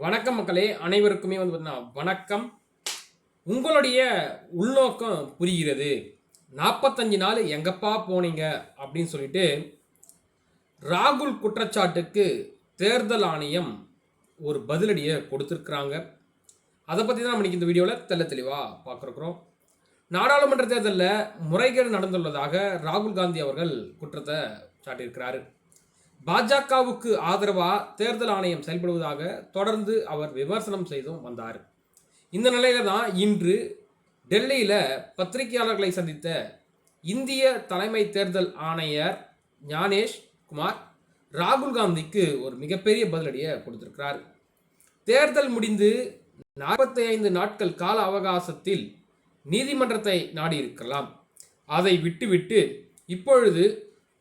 வணக்கம் மக்களே அனைவருக்குமே வந்து பார்த்தீங்கன்னா வணக்கம். உங்களுடைய உள்நோக்கம் புரிகிறது. நாற்பத்தஞ்சு நாள் எங்கப்பா போனீங்க அப்படின்னு சொல்லிட்டு ராகுல் குற்றச்சாட்டுக்கு தேர்தல் ஆணையம் ஒரு பதிலடியை கொடுத்துருக்குறாங்க. அதை பற்றி தான் நம்ம இன்னைக்கு இந்த வீடியோவில் தெள்ள தெளிவாக பார்க்குறோம். நாடாளுமன்ற தேர்தலில் முறைகேடு நடந்துள்ளதாக ராகுல் காந்தி அவர்கள் குற்றத்தை சாட்டியிருக்கிறாரு. பாஜகவுக்கு ஆதரவாக தேர்தல் ஆணையம் செயல்படுவதாக தொடர்ந்து அவர் விமர்சனம் செய்தும் வந்தார். இந்த நிலையில தான் இன்று டெல்லியில் பத்திரிகையாளர்களை சந்தித்த இந்திய தலைமை தேர்தல் ஆணையர் ஞானேஷ் குமார் ராகுல் காந்திக்கு ஒரு மிகப்பெரிய பதிலடியை கொடுத்திருக்கிறார். தேர்தல் முடிந்து நாற்பத்தி ஐந்து நாட்கள் கால அவகாசத்தில் நீதிமன்றத்தை நாடியிருக்கலாம். அதை விட்டுவிட்டு இப்பொழுது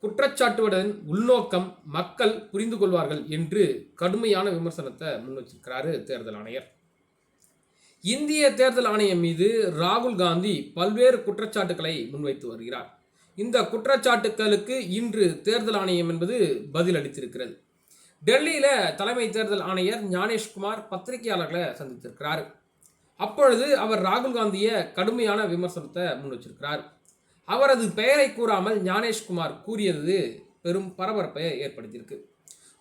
குற்றச்சாட்டுடன் உள்நோக்கம் மக்கள் புரிந்து கொள்வார்கள் என்று கடுமையான விமர்சனத்தை முன்வச்சிருக்கிறாரு தேர்தல் ஆணையர். இந்திய தேர்தல் ஆணையம் மீது ராகுல் காந்தி பல்வேறு குற்றச்சாட்டுகளை முன்வைத்து வருகிறார். இந்த குற்றச்சாட்டுகளுக்கு இன்று தேர்தல் ஆணையம் என்பது பதில் அளித்திருக்கிறது. டெல்லியில் தலைமை தேர்தல் ஆணையர் ஞானேஷ்குமார் பத்திரிகையாளர்களை சந்தித்திருக்கிறார். அப்பொழுது அவர் ராகுல் காந்தியை கடுமையான விமர்சனத்தை முன் வச்சிருக்கிறார். அவரது பெயரை கூறாமல் ஞானேஷ்குமார் கூறியது பெரும் பரபரப்பை ஏற்படுத்தியிருக்கு.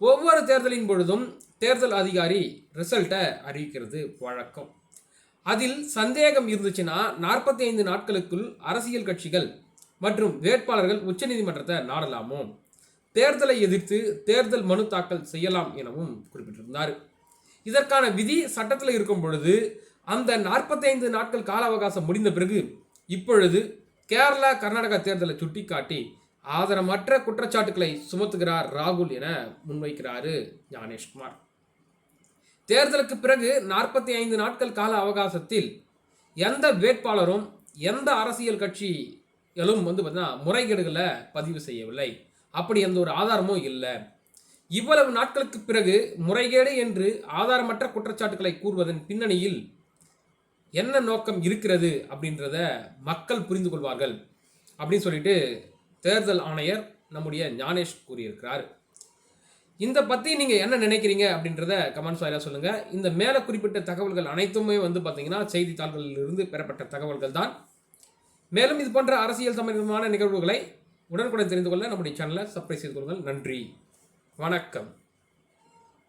ஒவ்வொரு தேர்தலின் பொழுதும் தேர்தல் அதிகாரி ரிசல்ட்டை அறிவிக்கிறது வழக்கம். அதில் சந்தேகம் இருந்துச்சுன்னா நாற்பத்தி ஐந்து நாட்களுக்குள் அரசியல் கட்சிகள் மற்றும் வேட்பாளர்கள் உச்சநீதிமன்றத்தை நாடலாமோ? தேர்தலை எதிர்த்து தேர்தல் மனு தாக்கல் செய்யலாம் எனவும் குறிப்பிட்டிருந்தார். இதற்கான விதி சட்டத்தில் இருக்கும் பொழுது அந்த நாற்பத்தைந்து நாட்கள் கால அவகாசம் முடிந்த பிறகு இப்பொழுது கேரளா கர்நாடகா தேர்தலை சுட்டிக்காட்டி ஆதரமற்ற குற்றச்சாட்டுகளை சுமத்துகிறார் ராகுல் என முன்வைக்கிறாரு ஞானேஷ்குமார். தேர்தலுக்கு பிறகு நாற்பத்தி ஐந்து நாட்கள் கால அவகாசத்தில் எந்த வேட்பாளரும் எந்த அரசியல் கட்சிகளும் வந்து பார்த்தீங்கன்னா முறைகேடுகளை பதிவு செய்யவில்லை. அப்படி எந்த ஒரு ஆதாரமும் இல்லை. இவ்வளவு நாட்களுக்கு பிறகு முறைகேடு என்று ஆதாரமற்ற குற்றச்சாட்டுகளை கூறுவதன் பின்னணியில் என்ன நோக்கம் இருக்கிறது அப்படின்றத மக்கள் புரிந்து கொள்வார்கள் அப்படின்னு சொல்லிட்டு தேர்தல் ஆணையர் நம்முடைய ஞானேஷ் கூறியிருக்கிறார். இந்த பற்றி நீங்கள் என்ன நினைக்கிறீங்க அப்படின்றத கமெண்ட்ஸ் வாயிலாக சொல்லுங்கள் இந்த மேலே குறிப்பிட்ட தகவல்கள் அனைத்துமே வந்து பார்த்தீங்கன்னா செய்தித்தாள்களிலிருந்து பெறப்பட்ட தகவல்கள் தான். மேலும் இது போன்ற அரசியல் சம்பந்தமான நிகழ்வுகளை உடனுக்குடன் தெரிந்து கொள்ள நம்முடைய சேனலை சப்ஸ்கிரைப் செய்து கொள்ளுங்கள். நன்றி. வணக்கம்.